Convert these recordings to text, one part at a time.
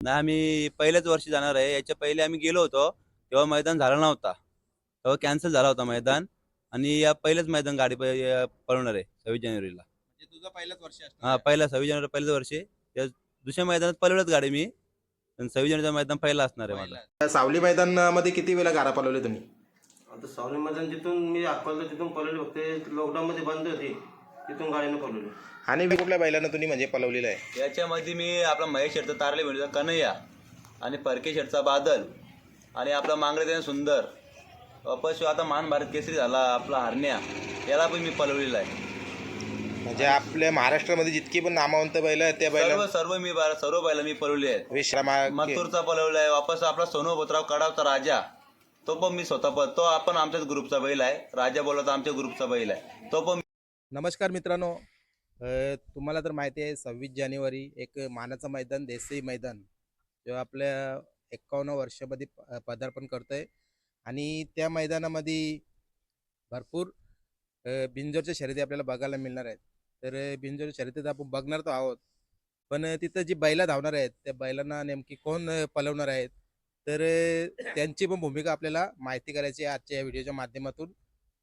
नाही आम्ही पहिल्याच वर्षी जाणार आहे. याच्या पहिले आम्ही गेलो होतो तेव्हा मैदान झाला नव्हता. तेव्हा कॅन्सल झाला होता मैदान आणि या पहिलेच मैदान गाडी प- या पळवणार आहे सव्वीस जानेवारीला. म्हणजे तुझं पहिलंच वर्ष हा असणार पहिला सव्वीस जानेवारी पहिल्याच वर्षी त्या दुसऱ्या मैदानात पळवलंच गाडी मी. पण सव्वीस जानेवारीचं मैदान पहिला असणार आहे माझा. पहिला. सावली मैदानामध्ये किती वेळा गाडा पळवले तुम्ही? आता सावली मैदान जिथून मी अकोला तिथून पळवली फक्त लॉकडाऊन मध्ये बंद होती. तिथून गाडीनं पळवली आणि कुठल्या बैलानं तुम्ही म्हणजे पळवलेलं आहे? याच्यामध्ये मी आपला महेश शेटचा तारले मिळचा कन्हैया आणि परके शेटचा बादल आणि आपला मांगडे त्याने सुंदर. अपश आता मान भारत केसरी झाला आपला हरण्या याला पण मी पलवलेला आहे. म्हणजे आपल्या महाराष्ट्रामध्ये जितकी पण नामवंत बैल आहेत त्या सर्व बैला सर्व मी सर्व बैला मी पलवले आहेत. विश्रामा मथुरचा पलवलाय वापस आपला सोनू बोत्राव कडावचा राजा. तो पण मी स्वतः तो आपण आमच्याच ग्रुपचा बैल आहे. राजा बोलला तर आमच्या ग्रुपचा बैल आहे. तो पण नमस्कार मित्रांनो. तुम्हाला तर माहिती आहे सव्वीस जानेवारी एक मानाचं मैदान देसाई मैदान जो आपल्या एक्कावन्न वर्षामध्ये पदार्पण करतं आहे आणि त्या मैदानामध्ये भरपूर बिंजोरच्या शर्यती आपल्याला बघायला मिळणार आहेत. तर बिंजोरच्या शर्यतीत आपण बघणार तर आहोत. पण तिथं जी बैला धावणार आहेत त्या बैलांना नेमकी कोण पलवणार आहेत? तर त्यांची पण भूमिका आपल्याला माहिती करायची आहे आजच्या या व्हिडिओच्या माध्यमातून.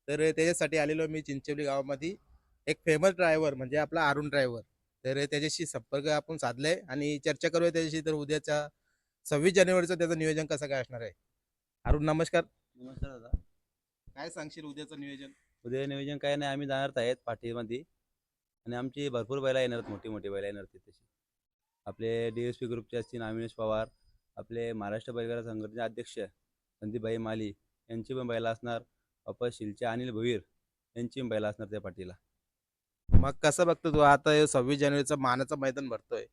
तर त्याच्यासाठी आलेलो मी चिंचवली गावामध्ये. एक फेमस ड्रायव्हर म्हणजे आपला अरुण ड्रायव्हर तर त्याच्याशी संपर्क आपण साधलाय आणि चर्चा करूया त्याच्याशी. तर उद्याच्या सव्वीस जानेवारीचं त्याचं नियोजन कसं काय असणार आहे? अरुण नमस्कार. नमस्कार दादा. काय सांगशील उद्याचं नियोजन? उद्या नियोजन काय नाही आम्ही जाणार आहेत पाठीमध्ये आणि आमची भरपूर बैला येणार मोठी मोठी बैला येणार तशी आपले डी एस पी ग्रुपचे असतील अविनेश पवार आपले महाराष्ट्र बैलगाडा संघटनेचे अध्यक्ष संदीपभाई माली यांची पण बैला असणार. वापस शिलचे अनिल भोईर यांची पण बैला असणार त्या पाठीला मग कसं बघतो तू? आता हे सव्वीस जानेवारीचं मानाचं मैदान भरतोय.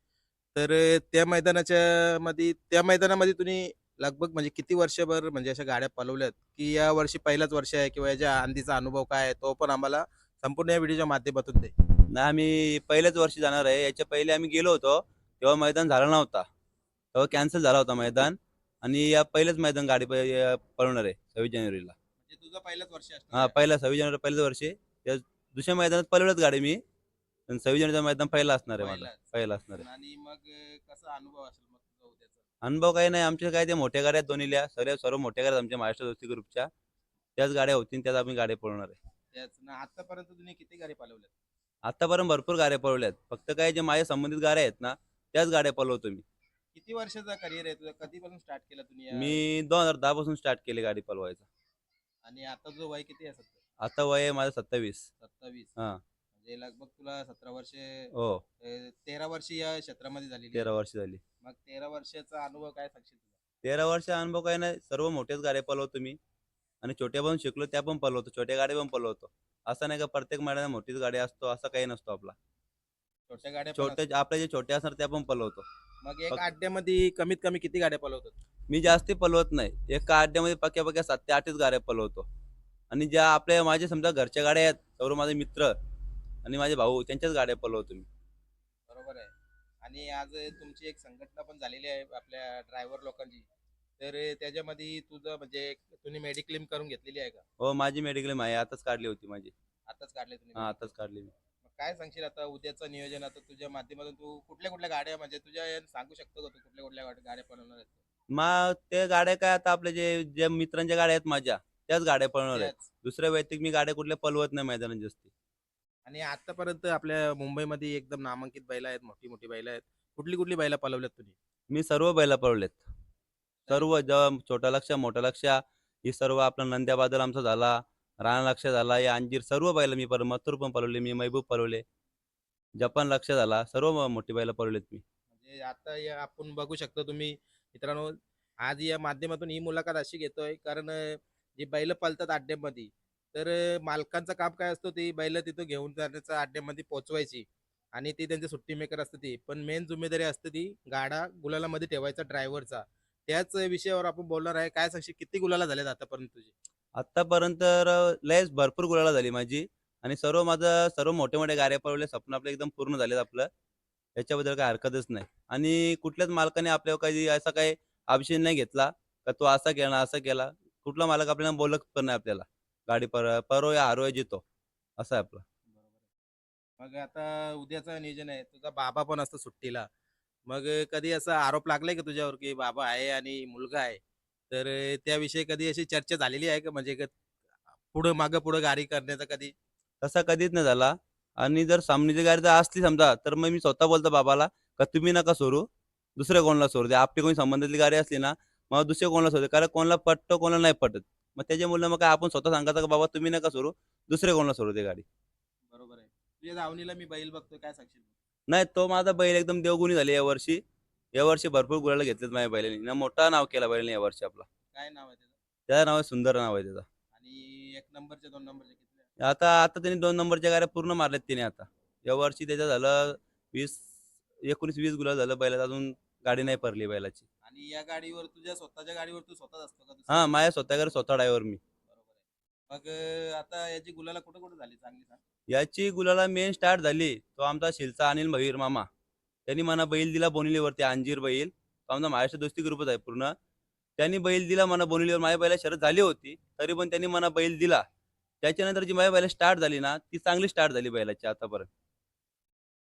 तर त्या मैदानाच्या मध्ये त्या मैदानामध्ये तुम्ही लगभग म्हणजे किती वर्षभर म्हणजे अशा गाड्या पलवल्यात? की या वर्षी पहिलाच वर्ष आहे किंवा याच्या आधीचा अनुभव काय आहे? तो पण आम्हाला संपूर्ण या व्हिडिओच्या माध्यमातून दे. नाही आम्ही पहिल्याच वर्षी जाणार आहे. याच्या पहिले आम्ही गेलो होतो तेव्हा मैदान झाला नव्हता. तेव्हा कॅन्सल झाला होता मैदान. आणि या पहिलेच मैदान गाडी पळवणार आहे सव्वीस जानेवारीला. म्हणजे तुझं पहिलाच वर्ष हा पहिला सव्वीस जानेवारी पहिल्याच वर्षी दुसऱ्या मैदानात पळवलंच गाडी मी. पण सव्वीस जानेवारीचं मैदान पहिला असणार आहे माझा. पहिलाच. पहिला असणार आहे. आणि मग अ, कसा अनुभव असेल मग तुझा उद्याचा? अनुभव काही नाही. आमच्या काय ते मोठ्या गाड्या आहेत दोन्हील्या सर्व सर्व मोठ्या गाड्या आहेत आमच्या महाराष्ट्र दोस्ती ग्रुपच्या. त्याच गाड्या होतील त्याच आम्ही गाड्या पळवणार आहे. त्याच ना आतापर्यंत तुम्ही किती गाडी पलवल्यात आतापर्यंत भरपूर गाड्या पळवल्या आहेत फक्त काय जे माझ्या संबंधित गाड्या आहेत ना त्याच गाड्या पळवतो मी. किती वर्षाचा करिअर आहे तुझा? कधीपासून स्टार्ट केला तुम्ही या- मी दोन हजार दहा पासून स्टार्ट केली गाडी पळवायचं. आणि आता जो वय किती आहे सध्या? आता वय आहे माझं सत्तावीस. सत्तावीस. हा. म्हणजे लगभग तुला सतरा वर्ष हो. तेरा वर्ष या क्षेत्रामध्ये झालेली तेरा आहे. वर्ष झाली. मग तेरा वर्षाचा अनुभव काय सांगशील तेरा वर्ष अनुभव काय नाही. सर्व मोठ्याच गाड्या पळवतो मी. आणि छोट्या पण शिकलो त्या पण पळवतो छोट्या गाड्या पण पळवतो असं नाही का प्रत्येक महिन्यात मोठीच गाडी असतो असं काही नसतो आपला. छोट्या गाड्या पण छोटे आपल्या जे छोटे असणार त्या पण पळवतो असतात. मग एक फक्त- अड्ड्यामध्ये कमीत कमी किती गाड्या पलवतात? मी जास्ती पळवत नाही. एका अड्ड्यामध्ये पक्या पक्या सात ते आठच गाड्या पळवतो आणि ज्या आपल्या माझे समजा घरच्या गाड्या आहेत सर्व माझे मित्र आणि माझे भाऊ त्यांच्याच गाड्या पळवतो मी. बरोबर आहे. आणि आज तुमची एक संघटना पण झालेली आहे आपल्या ड्रायव्हर लोकांची. तर त्याच्यामध्ये तुझं म्हणजे तुम्ही मेडिक्लेम करून घेतलेली आहे का? हो माझी मेडिक्लेम आहे. आताच काढली होती माझी. आताच काढले तुम्ही? हा आताच काढली मी. मग काय सांगशील आता उद्याचं नियोजन? आता तुझ्या माध्यमातून तू कुठल्या कुठल्या गाड्या म्हणजे तुझ्या यानं सांगू शकतो का तू कुठल्या कुठल्या गाड्या- आहेत? मग ते गाड्या काय आता आपल्या जे जे मित्रांच्या गाड्या आहेत माझ्या त्याच गाड्या पळवणार आहेत. त्याच. दुसऱ्या वैयक्तिक मी गाड्या कुठल्या पळवत नाही मैदानात जास्ती. आणि आतापर्यंत आपल्या मुंबईमध्ये एकदम नामांकित बैला आहेत मोठी मोठी बैला आहेत. कुठली कुठली बैला पलवल्यात तुम्ही? मी सर्व बैला पळवलेत सर्व जेव्हा छोटा लक्ष मोठा लक्ष ही सर्व आपला नंद्या बादल आमचा झाला राणा लक्ष झाला या अंजीर सर्व बैला मी पर मथुर पण पळवले मी महबूब पळवले जपान लक्ष झाला सर्व मोठी बैला पळवलेत मी. म्हणजे आता या आपण बघू शकतो तुम्ही मित्रांनो आज या माध्यमातून ही मुलाखत अशी घेतोय कारण अं, जी बैल पळतात अड्ड्यामध्ये तर मालकांचं काम काय असतं ती बैल तिथं घेऊन जाण्याचं अड्ड्यामध्ये पोहोचवायची आणि ती त्यांची सुट्टी मेकर असते ती. पण मेन जिम्मेदारी असते ती गाडा गुलालामध्ये ठेवायचा ड्रायव्हरचा. त्याच विषयावर आपण बोलणार आहे. काय सांगशील? किती गुलाला झालेत आतापर्यंत तुझी? आतापर्यंत लयच भरपूर गुलाला झाली माझी आणि सर्व माझं सर्व मोठे मोठे गाड्या पळवले स्वप्न आपलं एकदम पूर्ण झालेत आपलं. याच्याबद्दल काही हरकतच नाही. आणि कुठल्याच मालकाने आपल्यावर काही असा काही अभिषेक नाही घेतला का तो असा केला असा केला. कुठला मालक आपल्याला बोलत पण नाही आपल्याला. गाडी पर परो या हारो जितो. असं आहे आपलं. मग आता उद्याचं नियोजन आहे. तुझा बाबा पण असतो सुट्टीला. मग कधी असा आरोप लागलाय का तुझ्यावर की बाबा आहे आणि मुलगा आहे? तर त्याविषयी कधी अशी चर्चा झालेली आहे का? म्हणजे क- पुढं मागं पुढं गाडी करण्याचा कधी? तसा कधीच नाही झाला. आणि जर सामनीची गाडी जर असली समजा तर मग मी स्वतः बोलतो बाबाला का तुम्ही नका सोडू. दुसऱ्या कोणाला सोडू द्या. आपली कोणी संबंधातली गाडी असली ना मग दुसऱ्या कोणाला सोडू? द्या. कारण कोणाला पटतं कोणाला नाही पटत. मग त्याच्यामुळे मग काय आपण स्वतः सांगायचं का बाबा तुम्ही नका सोडू. दुसऱ्या कोणाला सोडू दे गाडी? बरोबर आहे. तुझ्या दावणीला मी बैल बघतोय काय सांगशील नाही तो माझा बैल एकदम देवगुणी झाली यावर्षी यावर्षी भरपूर गुलाला घेतलेत माझ्या बैलांनी. ना मोठा नाव केला बैलाने यावर्षी आपला. काय नाव आहे त्याचं? त्याचं नाव आहे सुंदर नाव आहे त्याचं. आणि एक नंबरचे दोन नंबरचे किती आता आता त्यांनी दोन नंबरच्या गाड्या पूर्ण मारल्यात तिने आता. या वर्षी त्याचं झालं वीस एकोणीस वीस गुलाल झालं बैलात. अजून गाडी नाही पडली बैलाची. आणि या गाडीवर तुझ्या स्वतःच्या गाडीवर तू स्वतःच असतो का दुसऱ्या? हा माझ्या स्वतःकडे स्वतः ड्रायव्हर मी. मग अं, आता याची गुलाला कुठं कुठं झाली चांगली सांग? याची गुलाला मेन स्टार्ट झाली. तो आमचा शिलचा अनिल भगीर मामा. त्यांनी मला बैल दिला बोनिलीवरती अंजीर बैल. तो आमचा महाराष्ट्र दोस्ती ग्रुपच आहे पूर्ण. त्यांनी बैल दिला मला बोनिलीवर. माझ्या बैला शरद झाली होती तरी पण त्यांनी मला बैल दिला. त्याच्यानंतर जी माझ्या बैला स्टार्ट झाली ना ती चांगली स्टार्ट झाली बैलाची आतापर्यंत.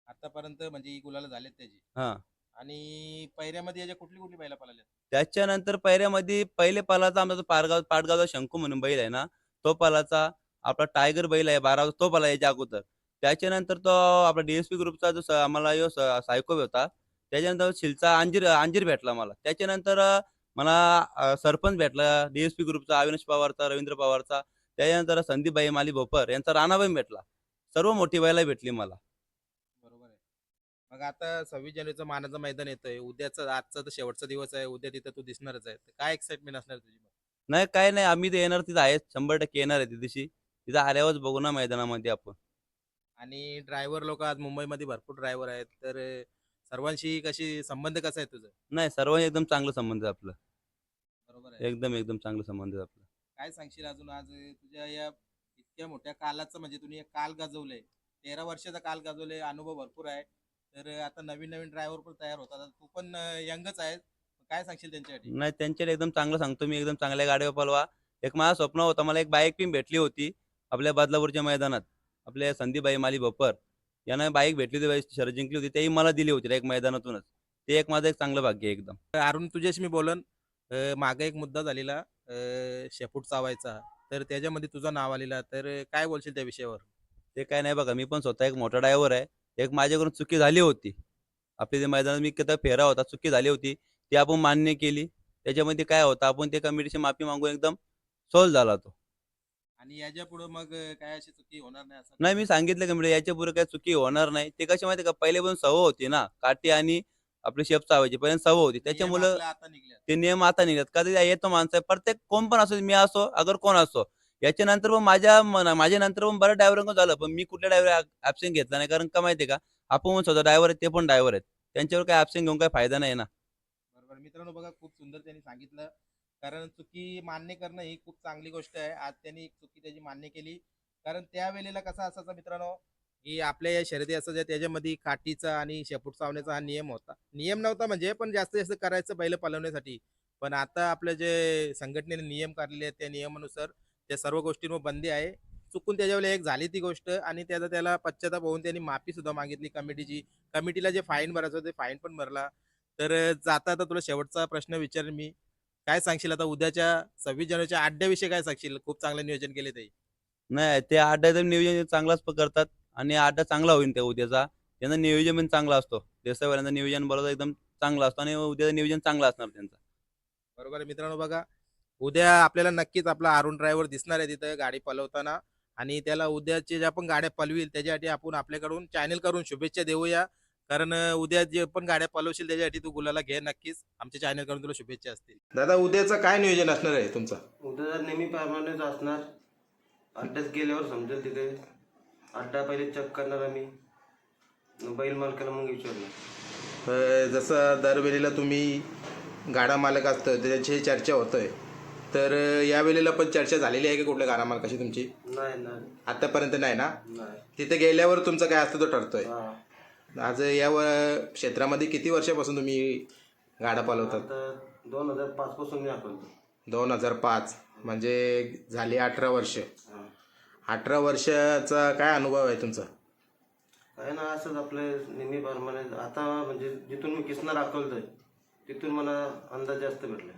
आतापर्यंत म्हणजे ही गुलाला झालेत त्याची. हा. आणि पैऱ्यामध्ये याच्या कुठली कुठली बैला पळाल्या? त्याच्यानंतर पैऱ्यामध्ये पहिले पालाचा आमचा जो पारगाव पाटगावचा शंकू म्हणून बैल आहे ना तो पालाचा आपला टायगर बैल आहे बारा तो पाला याच्या अगोदर. त्याच्यानंतर तो आपला डीएसपी ग्रुपचा जो स- आम्हाला यो स- सायको होता. त्याच्यानंतर शिलचा अंजीर अंजीर भेटला मला त्याच्यानंतर अं, मला अं, सरपंच भेटला डीएसपी ग्रुपचा अविनाश पवारचा रवींद्र पवारचा त्याच्यानंतर संदीपबाई माली भोपर यांचा राणाबाई भेटला. सर्व मोठी बैला भेटली मला. मग आता सव्वीस जानेवारीचं मानाचं मैदान येतंय. उद्याचं आजचा तर शेवटचा दिवस आहे. उद्या तिथं तू दिसणारच आहे. तर काय एक्साइटमेंट असणार तुझी मग? नाही काय नाही. आम्ही तर येणार तिथं आहेत शंभर टक्के येणार आहे दिवशी तिथं आल्यावरच बघू ना मैदानामध्ये आपण. आणि ड्रायव्हर लोक आज मुंबईमध्ये भरपूर ड्रायव्हर आहेत. तर अं, सर्वांशी कशी संबंध कसा आहे तुझं? नाही सर्वांनी एकदम चांगलं संबंध आहे आपलं. बरोबर आहे. एकदम एकदम चांगलं संबंध आहे आपलं. काय सांगशील अजून? आज तुझ्या या इतक्या मोठ्या कालाचं म्हणजे तुम्ही काल गाजवलंय. तेरा वर्षाचा काल गाजवले अनुभव भरपूर आहे. तर आता नवीन नवीन ड्रायव्हर पण तयार होतात. आता तू पण यंगच आहे काय सांगशील त्यांच्यासाठी? नाही त्यांच्याकडे एकदम चांगलं सांगतो मी. एकदम चांगल्या गाडीवर पळवा. एक माझं स्वप्न होतं मला एक बाईक पण भेटली होती आपल्या बदलापूरच्या मैदानात. आपल्या संदीपबाई माली भोपर यांना बाईक भेटली होती बाई शरद जिंकली होती. तेही मला दिली होती एक मैदानातूनच. ते एक माझं एक चांगलं भाग्य आहे एकदम. अरुण तुझ्याशी मी बोलन. मागे एक मुद्दा झालेला. शेपूट चावायचा. तर त्याच्यामध्ये तुझं नाव आलेला. तर काय बोलशील त्या विषयावर? ते काय नाही बघा मी पण स्वतः एक मोठा ड्रायव्हर आहे. एक माझ्याकडून चुकी झाली होती. आपली ते मैदानात मी किती फेरा होता चुकी झाली होती ती आपण मान्य केली. त्याच्यामध्ये काय होतं आपण ते कमिटीची माफी मागून एकदम सोल्व झाला तो. आणि याच्यापुढे मग काय अशी चुकी होणार नाही असं नाही मी सांगितलं कमिटी याच्यापुढे काही चुकी होणार नाही. ते कशी माहिती का पहिले पण सवय होती ना काठी आणि आपली शेप चावायची पहिल्यांदा सवय होती. त्याच्यामुळं आता निघल्या ते नियम आता निघत कधी येतो माणसं प्रत्येक कोण पण असो मी असो अगर कोण असो याच्यानंतर पण माझ्या मन- माझ्या नंतर पण बऱ्याच ड्रायव्हरांकडून झालं पण मी कुठल्या ड्रायव्हर ऍबसेंट घेतला नाही. कारण का माहितीये का? आपण पण स्वतः ड्रायव्हर आहेत ते पण ड्रायव्हर आहेत. त्यांच्यावर काही ऍबसेंट घेऊन काही फायदा नाही ना. बरोबर. मित्रांनो बघा खूप सुंदर त्यांनी सांगितलं. कारण चुकी मान्य करणं ही खूप चांगली गोष्ट आहे. आज त्यांनी चुकी त्याची मान्य केली. कारण त्यावेळेला कसा असायचा मित्रांनो की आपल्या या शर्यती असायच्या त्याच्यामध्ये काठीचा आणि शेपूट चावण्याचा हा नियम होता. नियम नव्हता म्हणजे पण जास्तीत जास्त करायचं बैल पलवण्यासाठी. पण आता आपल्या जे संघटनेने नियम काढलेले आहेत त्या नियमानुसार त्या सर्व गोष्टींवर बंदी आहे. चुकून त्याच्यावर एक झाली ती गोष्ट आणि त्याचा त्याला पश्चाताप होऊन त्यांनी माफी सुद्धा मागितली कमिटीची. कमिटीला जे फाईन भरायचं होतं ते फाईन पण भरला. तर जाता आता तुला शेवटचा प्रश्न विचारेन मी. काय सांगशील आता उद्याच्या सव्वीस जानेवारीच्या अड्ड्याविषयी काय सांगशील? खूप चांगलं नियोजन केले ते. नाही ते अड्ड्याचं नियोजन चांगलाच करतात आणि अड्डा चांगला होईल त्या उद्याचा. त्यांचा नियोजन पण चांगला असतो. देसाईवाल्यांचा नियोजन बरोबर एकदम चांगला असतो आणि उद्याचं नियोजन चांगलं असणार त्यांचं. बरोबर आहे मित्रांनो बघा. उद्या आपल्याला नक्कीच आपला अरुण ड्रायव्हर दिसणार आहे तिथं गाडी पलवताना. आणि त्याला उद्याचे ज्या पण गाड्या पलवील त्याच्यासाठी आपण आपल्याकडून चॅनल करून शुभेच्छा देऊया. कारण उद्या जे पण गाड्या पलवशील त्याच्यासाठी तू गुलाला घे नक्कीच. आमच्या चॅनल करून तुला शुभेच्छा असतील. दादा उद्याचं काय नियोजन असणार आहे तुमचं? उद्या नेहमी परमानेच असणार अड्ड्यात गेल्यावर समजेल तिथे. अड्डा पहिले चेक करणार आम्ही. बैल मालकाला मग विचारणार. जसं दरवेळेला तुम्ही गाडा मालक असतं त्याची चर्चा होतोय. तर यावेळेला पण चर्चा झालेली आहे का कुठल्या गाडा मालकाशी तुमची? नाही नाही. आतापर्यंत नाही ना? नाही. तिथे गेल्यावर तुमचं काय असतं तो ठरतोय? हा. आज या व- क्षेत्रामध्ये किती वर्षापासून तुम्ही गाडा पालवतात? आता दोन हजार पाच पासून मी दोन हजार पाच. म्हणजे झाली अठरा वर्ष. हा. अठरा वर्षाचा काय अनुभव आहे तुमचा? काय ना असंच आपले नेहमी प्रमाणे आता म्हणजे जिथून मी किसना दाखवतोय तिथून मला अंदाज जास्त भेटला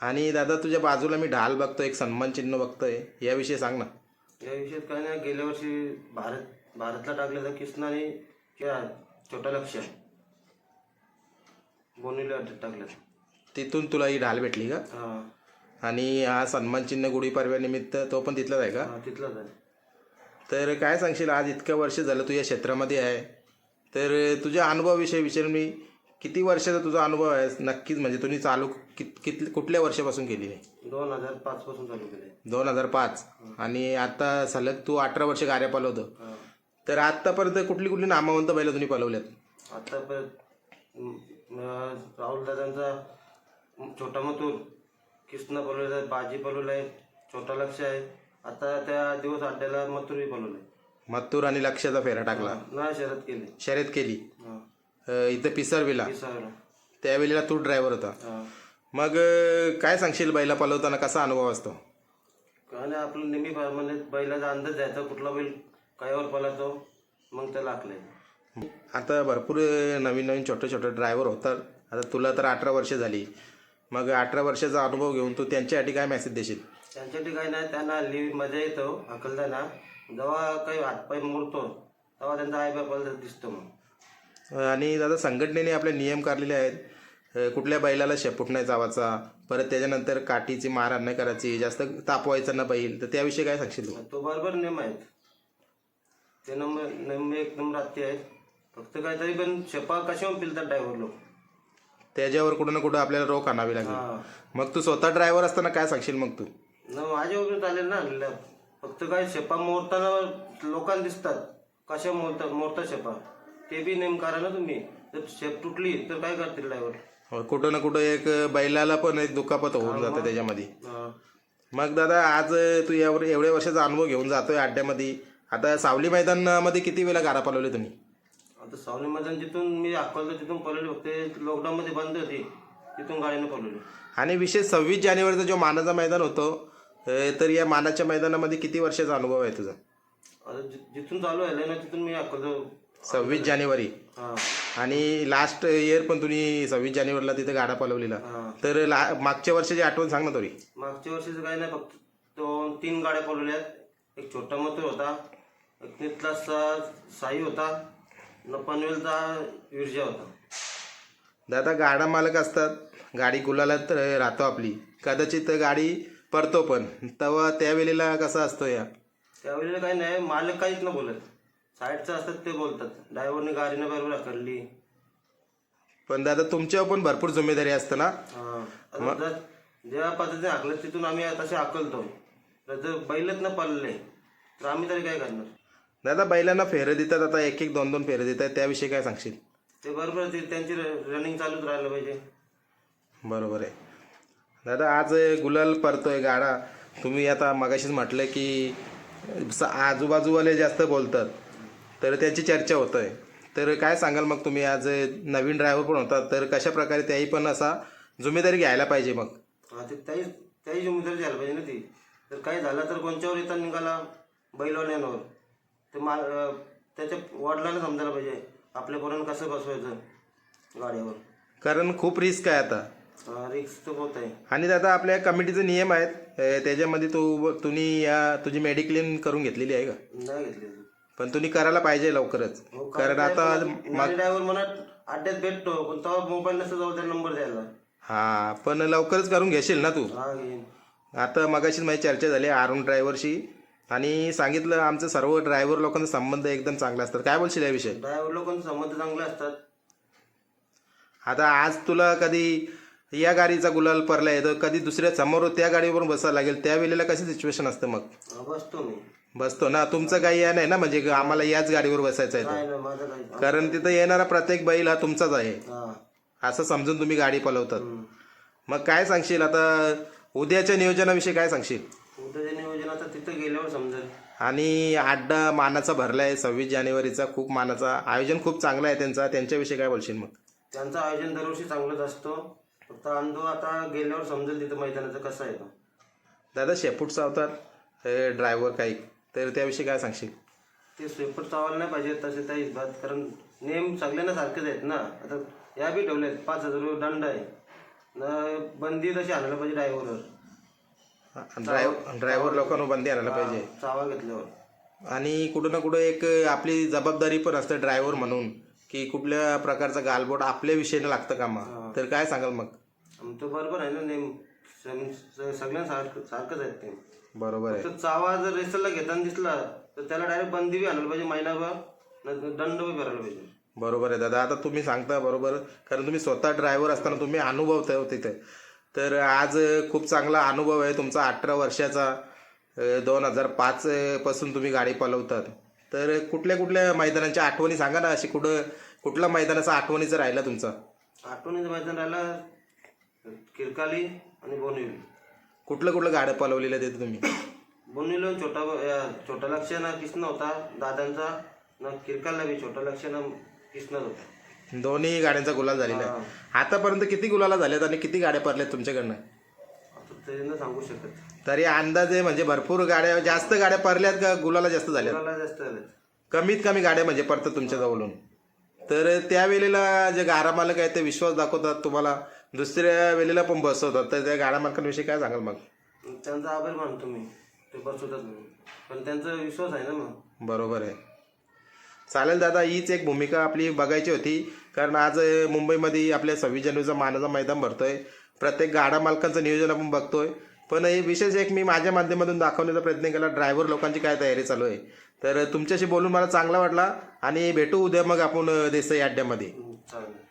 आणि दादा तुझ्या बाजूला मी ढाल बघतोय एक सन्मान चिन्ह बघतोय. याविषयी सांग ना. या विषयात काय नाही गेल्या वर्षी भारत भारतला टाकले तर किसनाने क्या छोटा लक्ष बोनीला टाकलं. तिथून तुला ही ढाल भेटली का? हा. आणि हा सन्मान चिन्ह गुढीपाडव्यानिमित्त तो पण तिथलाच आहे का? हा तिथलाच आहे. तर काय सांगशील आज इतकं वर्ष झालं तू या क्षेत्रामध्ये आहे. तर तुझ्या अनुभवाविषयी विचार मी किती वर्षाचा तुझा अनुभव आहे? नक्कीच म्हणजे तुम्ही चालू कित कित कुठल्या वर्षापासून केली आहे दोन हजार पाच पासून चालू केले दोन हजार पाच. आणि आता सलग तू अठरा वर्ष गाड्या पालवतो. तर आत्तापर्यंत कुठली कुठली नामवंत बैल तुम्ही पलवल्यात आता परत राहुल दादांचा छोटा मथुर किसना पलवलेला आहे बाजी पलवला आहे छोटा लक्ष आहे. आता त्या दिवस अड्ड्याला मथुरही पलवलंय मत्तूर आणि लक्षाचा फेरा टाकला. नाही शरद केली. शर्यत केली. अ, इथं पिसरविला पिसावला त्यावेळेला तू ड्रायव्हर होता. मग अ, काय सांगशील बैला पलवताना? कसा अनुभव असतो? काय नाही आपलं नेहमी म्हणजे बैलाचा अंदाज द्यायचा कुठला बैल कायावर पलातो मग त्याला आखलंय आता भरपूर नवीन नवीन छोटे छोटे ड्रायव्हर होतात. आता तुला तर अठरा वर्ष झाली. मग अठरा वर्षाचा अनुभव घेऊन तू त्यांच्यासाठी काय मेसेज देशील? त्यांच्यासाठी काही नाही त्यांना हल्ली मजा येतो अकलताना जेव्हा काही हातपाय मोडतो तेव्हा त्यांचा आई बापाला दिसतो मग. आणि दादा संघटनेने आपले नियम काढलेले आहेत. कुठल्या बैलाला शेपूट नाही चावायचा परत त्याच्यानंतर काठीची मारहाण नाही करायची जास्त तापवायचं ना बैल तर त्याविषयी काय सांगशील तू? तो बरोबर नियम आहेत. ते नंबर नेम एक नंबर हत्ती आहेत. फक्त काहीतरी पण शेपा कशा पिलतात ड्रायव्हर लोक. त्याच्यावर कुठं ना कुठं आपल्याला रोख आणावी लागेल. मग तू स्वतः ड्रायव्हर असताना काय सांगशील मग तू? न माझ्यावर चालेल ना ल- फक्त काय शेपा मोडताना लोकांना दिसतात. कशा मोडतात मोडतात शेपा? ते बी नेम करा ना तुम्ही. जर शेप तुटली तर काय करतील ड्रायव्हर हो, कुठं ना कुठं एक बैलाला पण एक दुखापत होऊन जाते त्याच्यामध्ये. मग दादा आज तू यावर एवढ्या वर्षाचा अनुभव घेऊन जातोय अड्ड्यामध्ये. आता सावली मैदानामध्ये किती वेळा गाडा पलवले तुम्ही? आता सावली मैदान जिथून मी अकोला तिथून पळवली फक्त लॉकडाऊन मध्ये बंद होती तिथून गाडीने पळवली. आणि विशेष सव्वीस जानेवारीचा जो मानाचा मैदान होतो अ, तर या मानाच्या मैदानामध्ये किती वर्षाचा अनुभव आहे तुझा? आता जि- जिथून चालू आहे ना तिथून मी अकोला सव्वीस जानेवारी. आणि लास्ट इयर पण तुम्ही सव्वीस जानेवारीला तिथे गाडा पलवलेला. तर ला मागच्या वर्षाची आठवण सांग ना थोडी. मागच्या वर्षीचं काही नाही फक्त दोन तीन गाड्या पळवल्या आहेत एक छोटा मथुर होता एक नितलासचा साई होता न पनवेलचा विरजा होता. दादा गाडा मालक असतात गाडी गुलालात राहतो आपली. कदाचित गाडी पडतो पण. तेव्हा त्यावेळेला कसं असतो या? त्यावेळेला काही नाही मालक काहीच न बोलत. साईडचं असतात ते बोलतात. ड्रायव्हरने गाडीनं बरोबर आकारली पण दादा तुमच्यावर पण भरपूर जिम्मेदारी असतं ना? जर ज्या पद्धतीने हाकलं तिथून आम्ही तसे हाकलतो. तर जर बैलच न पळले तर आम्ही तरी काय करणार? दादा बैलांना फेरं देतात. आता एक एक दोन दोन फेरं देतात. त्याविषयी काय सांगशील? ते बरोबर ते त्यांची रनिंग चालूच राहिलं पाहिजे. बरोबर आहे. दादा आज गुलाल परतोय गाडा. तुम्ही आता मगाशीच म्हटलं की स- आजूबाजूवाले जास्त बोलतात. तर त्यांची चर्चा होत आहे तर काय सांगाल मग तुम्ही? आज नवीन ड्रायव्हर पण होतात तर कशा प्रकारे त्याही पण असा जिम्मेदारी घ्यायला पाहिजे मग? हा ते त्याही त्याही जिम्मेदारी द्यायला पाहिजे ना ती. जर काही झालं तर कोणच्यावर येता निघाला? बैलवाल्यावर. ते मा त्याच्या वडिलांना समजायला पाहिजे आपल्या पोरांना कसं बसवायचं गाड्यावर कारण खूप रिस्क आहे आता. रिक्स तर होत आहे. आणि दादा आपल्या कमिटीचे नियम आहेत. त्याच्यामध्ये तू तुम्ही या तुझी मेडिक्लेम करून घेतलेली आहे का? नाही घेतली अजून. पण तुम्ही करायला पाहिजे लवकरच. हो, कारण आता माझा ड्रायव्हर म्हणा अड्ड्यात भेटतो. पण तेव्हा मोबाईल नसतो जाऊ त्याला नंबर द्यायला. हा पण लवकरच करून घेशील ना तू? हा घेईन. आता मगाशीच माझी चर्चा झाली अरुण ड्रायव्हरशी आणि सांगितलं आमचं सर्व ड्रायव्हर लोकांचा संबंध एकदम चांगला असतात. काय बोलशील याविषयी? ड्रायव्हर लोकांचे संबंध चांगले असतात. आता आज तुला कधी या गाडीचा गुलाल पडला आहे तर कधी दुसऱ्या समोर त्या गाडीवर बसायला लागेल त्यावेळेला कशी सिच्युएशन असतं मग? हा, बसतो मी. बसतो ना तुमचं काही या नाही ना म्हणजे आम्हाला याच गाडीवर बसायचं आहे माझं काही. कारण तिथं येणारा प्रत्येक बैल हा तुमचाच आहे. हा. असं समजून तुम्ही गाडी पलवतात. हम्म. मग काय सांगशील आता उद्याच्या नियोजनाविषयी काय सांगशील? उद्याचे नियोजन आता तिथं गेल्यावर समजेल. आणि अड्डा मानाचा भरला आहे सव्वीस जानेवारीचा खूप मानाचा आयोजन खूप चांगला आहे त्यांचा. त्यांच्याविषयी काय बोलशील मग? त्यांचं आयोजन दरवर्षी चांगलंच असतो. फक्त अनुभव आता गेल्यावर समजेल तिथं मैदानाचं कसं आहे तो. दादा शेपूट चावतात ड्रायव्हर काही तर त्याविषयी काय सांगशील? ते स्वेपर चावायला नाही पाहिजे तसे त्या हिशोबात कारण नेम सगळ्यांना सारखेच आहेत ना. आता या बी ठेवले आहेत पाच हजार रुपये दंड आहे. न बंदी तशी आणायला पाहिजे ड्रायव्हरवर ड्रायव्हर ड्रायव्हर लोकांना बंदी आणायला पाहिजे. चावा घेतल्यावर. आणि कुठं ना कुठं एक आपली जबाबदारी पण असते ड्रायव्हर म्हणून की कुठल्या प्रकारचा गालबोट आपल्या विषयीने लागतं कामा. तर काय सांगाल मग? आणि तो बरोबर आहे ना नेम. सगळ्यांना सारखं सारखंच आहेत ते. बरोबर आहे. तर चावा जर रेसलला घेताना दिसला तर त्याला डायरेक्ट बंदी बी आणायला पाहिजे महिनाभर दंड बी भरायला पाहिजे. बरोबर आहे दादा. आता तुम्ही सांगता बरोबर कारण तुम्ही स्वतः ड्रायव्हर असताना तुम्ही अनुभवता हो तिथे. तर आज खूप चांगला अनुभव आहे तुमचा अठरा वर्षाचा. दोन हजार पाच पासून तुम्ही गाडी पलवतात. तर कुठल्या कुठल्या मैदानाच्या आठवणी सांगा ना अशी कुठं कुठला मैदानाचा आठवणीचा राहिला तुमचा? आठवणीचं मैदान राहिला किरकाली आणि बोनिवली. कुठलं कुठलं गाड्या पलवलेल्या तिथे तुम्ही? बोनिवली छोटा छोटा लक्ष ना किसना होता. दादांचा ना किरकालला बी छोटा लक्ष ना किसनाच होता. दोन्ही गाड्यांचा गुलाल झालेला आहे. आतापर्यंत किती गुलाला झाल्यात आणि किती गाड्या पडल्यात तुमच्याकडनं? आता तरी न सांगू शकत. तरी अंदाजे म्हणजे भरपूर गाड्या जास्त गाड्या पडल्यात का गुलाला जास्त झाल्यात कोणाला जास्त झाले कमीत कमी गाड्या म्हणजे पडतात तुमच्या जवळून तर त्यावेळेला जे गाडा मालक आहेत ते विश्वास दाखवतात तुम्हाला. दुसऱ्या वेळेला पण बसवतात तर त्या गाड्या मालकांविषयी काय सांगाल मग? त्यांचा आभार मानतो मी. ते बसवतात म्हणून. पण त्यांचा विश्वास आहे ना मग. बरोबर आहे. चालेल दादा हीच एक भूमिका आपली बघायची होती. कारण आज अ, मुंबईमध्ये आपल्या सव्वीस जानेवारीचा मानाचा मैदान भरतोय. प्रत्येक गाडा मालकांचं नियोजन आपण बघतोय. पण हे विशेष एक मी माझ्या माध्यमातून दाखवण्याचा प्रयत्न केला. ड्रायव्हर लोकांची काय तयारी चालू आहे. तर तुमच्याशी बोलून मला चांगला वाटला. आणि भेटू उद्या मग आपण अ, देसाई अड्ड्यामध्ये चालेल.